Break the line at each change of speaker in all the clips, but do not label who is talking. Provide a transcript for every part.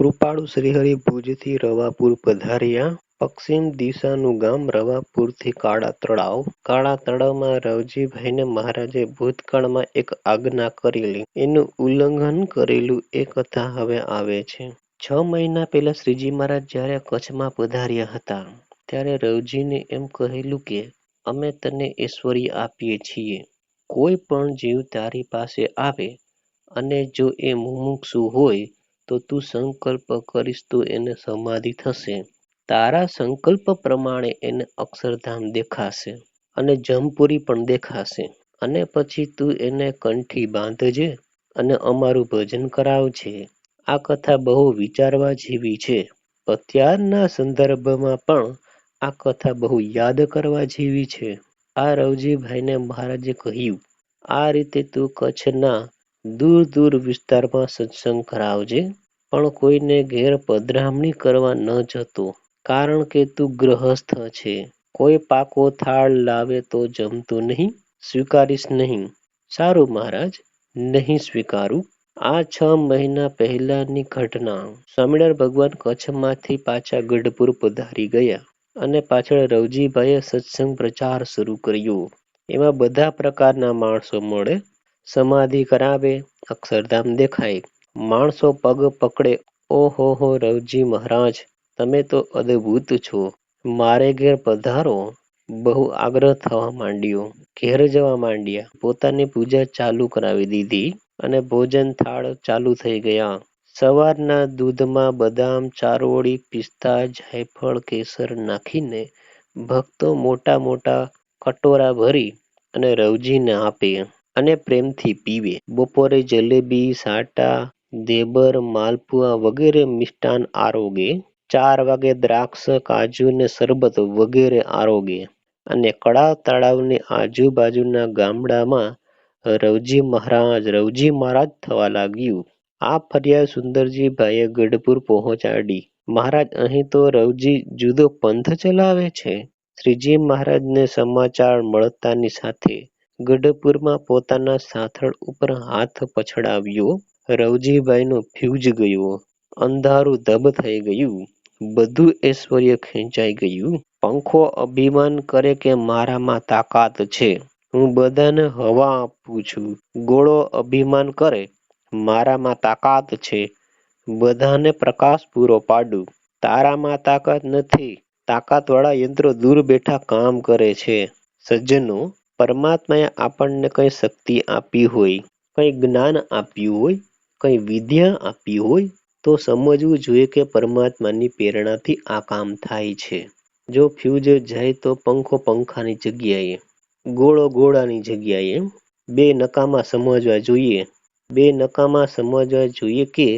કૃપાળુ શ્રીહરિ ભુજથી રવાપુર પધાર્યા. પશ્ચિમ દિશાનું ગામ રવાપુરથી કાળા તળાવ. કાળા તળાવમાં રવજીભાઈને મહારાજે ભૂતકાળમાં એક આજ્ઞા કરેલી એનું ઉલ્લંઘન કરેલું એ કથા હવે આવે છે. છ મહિના પહેલા શ્રીજી મહારાજ જ્યારે કચ્છમાં પધાર્યા હતા, ત્યારે રવજીને એમ કહેલું કે, અમે તને ઐશ્વર્ય આપીએ છીએ. કોઈ પણ જીવ તારી પાસે આવે અને જો એ મુમુક્ષુ હોય તો તું સંકલ્પ કરીશ તો એને સમાધિ થશે. તારા સંકલ્પ પ્રમાણે એને અક્ષરધામ દેખાશે અને જમપુરી પણ દેખાશે અને પછી તું એને કંઠી બાંધજે અને અમારું ભજન કરાવજે. આ કથા બહુ વિચારવા જેવી છે. અત્યારના સંદર્ભમાં પણ આ કથા બહુ યાદ કરવા જેવી છે. આ રવજીભાઈને મહારાજે કહ્યું, આ રીતે તું કચ્છના દૂર દૂર વિસ્તારમાં સત્સંગ કરાવજે પણ કોઈને ઘેર પધરામણી કરવા ન જતો કારણ કે તું ગ્રહસ્થ છે. કોઈ પાકો થાળ લાવે તો જમતો નહીં, સ્વીકારીશ નહીં. સારું મહારાજ, નહીં સ્વીકારું. આ છ મહિના પહેલાની ઘટના સ્વામિનારાયણ ભગવાન કચ્છમાંથી પાછા ગઢપુર પધારી ગયા અને પાછળ રવજીભાઈએ સત્સંગ પ્રચાર શરૂ કર્યો. એમાં બધા પ્રકારના માણસો મળે, સમાધિ કરાવે, અક્ષરધામ દેખાય. માણસો પગ પકડે ઓહો હો રવજી મહારાજ તમે તો અદ્ભુત છો. મારે ઘેર પધારો. બહુ આગ્રહ થવા માંડ્યો. ઘેર જવા માંડ્યા. પોતાની પૂજા ચાલુ કરાવી દીધી અને ભોજન થાળ ચાલુ થઈ ગયા. સવારના દૂધમાં બદામ, ચારોળી, પિસ્તા, જાયફળ, કેસર નાખીને ભક્તો મોટા મોટા કટોરા ભરી અને રવજીને આપે અને પ્રેમથી પીવે. બપોરે જલેબી, સાટા, દેબર, માલપુઆ વગેરે મિષ્ટાન આરોગે. ચાર વાગે દ્રાક્ષ, કાજુ ને શરબત વગેરે આરોગે અને કળા તળાવની આજુબાજુના ગામડામાં રવજી મહારાજ રવજી મહારાજ થવા લાગ્યું. આ ફરિયાદ સુંદરજીભાઈએ ગઢપુર પહોંચાડી. મહારાજ અહીં તો રવજી જુદો પંથ ચલાવે છે. શ્રીજી મહારાજને સમાચાર મળતાની સાથે ગઢપુરમાં પોતાના સાથળ ઉપર હાથ પછડાવ્યો. રવજીભાઈનો ફ્યુઝ ગયો. અંધારું ધબ થઈ ગયું. બધું ઐશ્વર્ય ખેંચાઈ ગયું. પંખો અભિમાન કરે કે મારામાં તાકાત છે. હું બધાને હવા આપું છું. ગોળો અભિમાન કરે મારામાં તાકાત છે. બધાને પ્રકાશ પૂરો પાડું. તારામાં તાકાત નથી. તાકાતવાળા યંત્રો દૂર બેઠા કામ કરે છે. સજ્જનો, પરમાત્માએ આપણને કંઈ શક્તિ આપી હોય, કંઈ જ્ઞાન આપ્યું હોય, કંઈ વિદ્યા આપી હોય તો સમજવું જોઈએ કે પરમાત્માની પ્રેરણાથી આ કામ થાય છે. જો ફ્યુઝ જાય તો પંખો પંખાની જગ્યાએ, ગોળો ગોળાની જગ્યાએ. બે નકામા સમજવા જોઈએ. બે નકામા સમજવા જોઈએ કે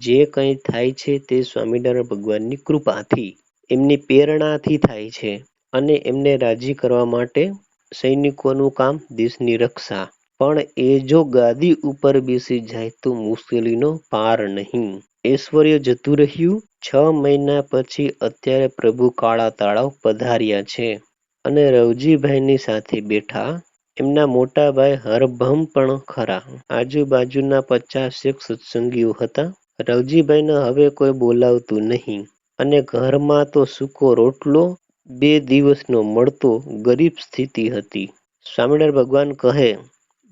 જે કંઈ થાય છે તે સ્વામિનારાયણ ભગવાનની કૃપાથી, એમની પ્રેરણાથી થાય છે અને એમને રાજી કરવા માટે સૈનિકોનું કામ દેશની રક્ષા. પણ એ જો ગાદી ઉપર બેસી જાય તો મુશ્કેલીનો પાર નહીં. ઐશ્વર્ય જતું રહ્યું. છ મહિના પછી અત્યારે પ્રભુ કાળા તળાવ પધાર્યા છે અને રવજીભાઈની સાથે બેઠા એમના મોટા ભાઈ હરભમ પણ ખરા. આજુબાજુના પચાસેક સત્સંગીઓ હતા. રવજીભાઈને હવે કોઈ બોલાવતું નહીં અને ઘરમાં તો સૂકો રોટલો બે દિવસનો મળતો ગરીબ સ્થિતિ હતી. સ્વામિનારાયણ ભગવાન કહે,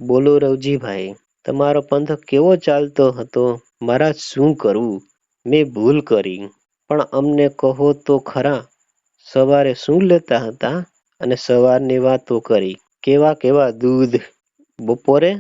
બોલો રવજીભાઈ, તમારો પંથ કેવો ચાલતો હતો? મારા શું કરવું? મેં ભૂલ કરી. પણ અમને કહો તો ખરા સવારે શું લેતા હતા? અને સવારની વાતો કરી. કેવા કેવા દૂધ! બપોરે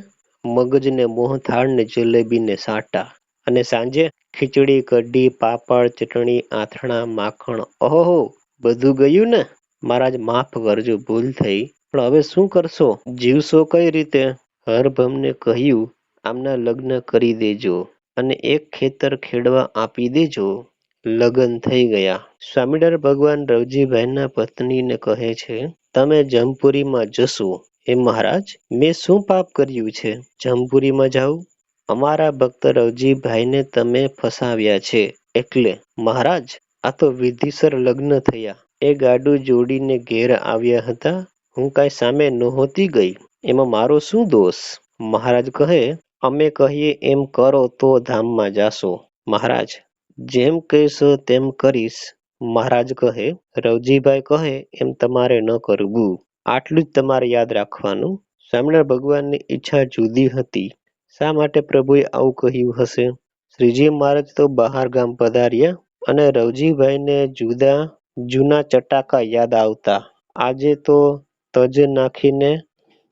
મગજ ને જલેબીને સાટા અને સાંજે ખીચડી, કઢી, પાપડ, ચટણી, આથણા, માખણ ઓહોહો બધું ગયું ને? મહારાજ માફ કરજો ભૂલ થઈ. પણ હવે શું કરશો? જીવશો કઈ રીતે? હરભમને કહ્યું આમના લગ્ન કરી દેજો અને એક ખેતર ખેડવા આપી દેજો. લગ્ન થઈ ગયા. સ્વામિનારાયણ ભગવાન રવજીભાઈના પત્નીને કહે છે, તમે જમપુરીમાં જશો. હે મહારાજ, મેં શું પાપ કર્યું છે? જમપુરીમાં જાઉં? અમારા ભક્ત રવજીભાઈને તમે ફસાવ્યા છે એટલે. મહારાજ, આ તો વિધિસર લગ્ન થયા. એ ગાડું જોડીને ઘેર આવ્યા હતા. હું કાંઈ સામે નહોતી ગઈ. એમાં મારો શું દોષ? મહારાજ કહે, અમે કહીએ એમ કરો તો ધામમાં જાશો. મહારાજ, જેમ કહેશો તેમ કરીશ મહારાજ કહે રવજીભાઈ કહે એમ તમારે ન કરવું આટલું જ તમારે યાદ રાખવાનું સ્વામિનારાયણ ભગવાનની ઈચ્છા જુદી હતી શા માટે પ્રભુએ આવું કહ્યું હશે શ્રીજી મહારાજ તો બહાર ગામ પધાર્યા અને રવજીભાઈને જુદા, જૂના ચટાકા યાદ આવતા. આજે તો તજ નાખીને,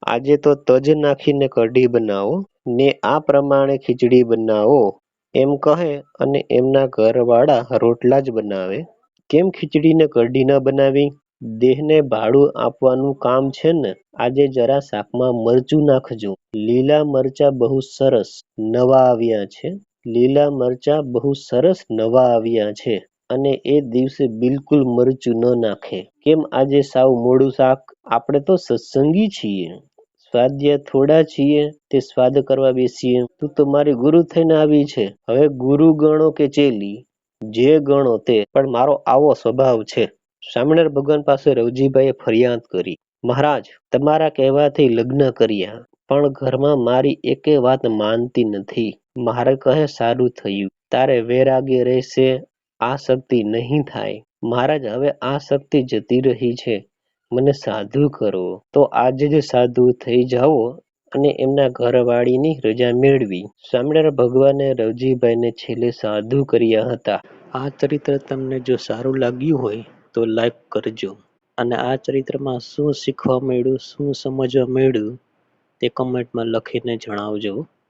આજે તો તજ નાખીને કઢી બનાવો, ને આ પ્રમાણે ખીચડી બનાવો. એમ કહે અને એમના ઘરવાળા રોટલા જ બનાવે. કેમ ખીચડીને કઢી ન બનાવી? દેહને ભાડું આપવાનું કામ છે ને? આજે જરા શાકમાં મરચું નાખજો. લીલા મરચા બહુ સરસ નવા આવ્યા છે. લીલા મરચા બહુ સરસ નવા આવ્યા છે અને એ દિવસે બિલકુલ મરચું ન નાખે. કેમ આજે સાવ મોડું શાક? આપણે તો સત્સંગી છીએ. સ્વાધ્યાય થોડા છીએ, તે સ્વાદ કરવા બેસીએ. તું તો મારી ગુરુ થઈને આવી છે. હવે ગુરુ ગણો કે ચેલી? જે ગણો તે. પણ મારો આવો સ્વભાવ છે. સ્વામિનારાયણ ભગવાન પાસે રવજીભાઈએ ફરિયાદ કરી. મહારાજ, તમારા કહેવાથી લગ્ન કર્યા. પણ ઘરમાં મારી એકે વાત માનતી નથી. મહારાજ કહે, સારું થયું. તારે વૈરાગ્ય રહેશે, આ શક્તિ નહીં થાય. મહારાજ હવે આ શક્તિ જતી રહી છે. મને સાધુ કરો. તો આજે જ સાધુ થઈ જાઓ અને એમના ઘરવાળીની રજા મેળવી. સ્વામિનારાયણ ભગવાને રવજીભાઈને છેલ્લે સાધુ કર્યા હતા. આ ચરિત્ર તમને જો સારું લાગ્યું હોય, તો લાઈક કરજો. અને આ ચરિત્રમાં શું શીખવા મળ્યું, શું સમજવા મળ્યું, તે કમેન્ટમાં લખીને જણાવજો.